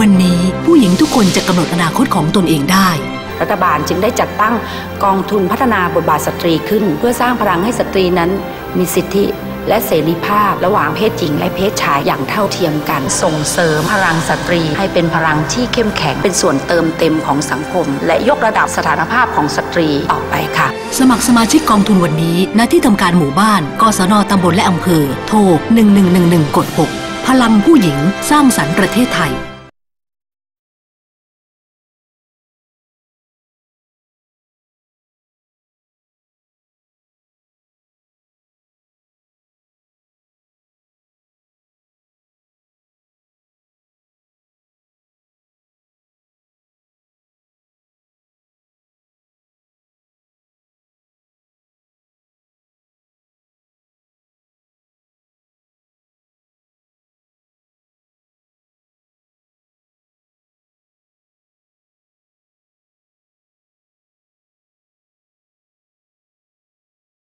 วันนี้ผู้หญิงทุกคนจะกำหนดอนาคตของตนเองได้ รัฐบาลจึงได้จัดตั้งกองทุนพัฒนาบทบาทสตรีขึ้น เพื่อสร้างพลังให้สตรีนั้น มีสิทธิและเสรีภาพระหว่างเพศหญิงและเพศชายอย่างเท่าเทียมกัน ส่งเสริมพลังสตรี ให้เป็นพลังที่เข้มแข็งเป็นส่วนเติมเต็มของสังคม และยกระดับสถานภาพของสตรีต่อไปค่ะ สมัครสมาชิกกองทุนวันนี้ ณที่ทำการหมู่บ้านกศนตำบลและอำเภอ โทร 1111กด6พลังผู้หญิงสร้างสรรค์ประเทศไทย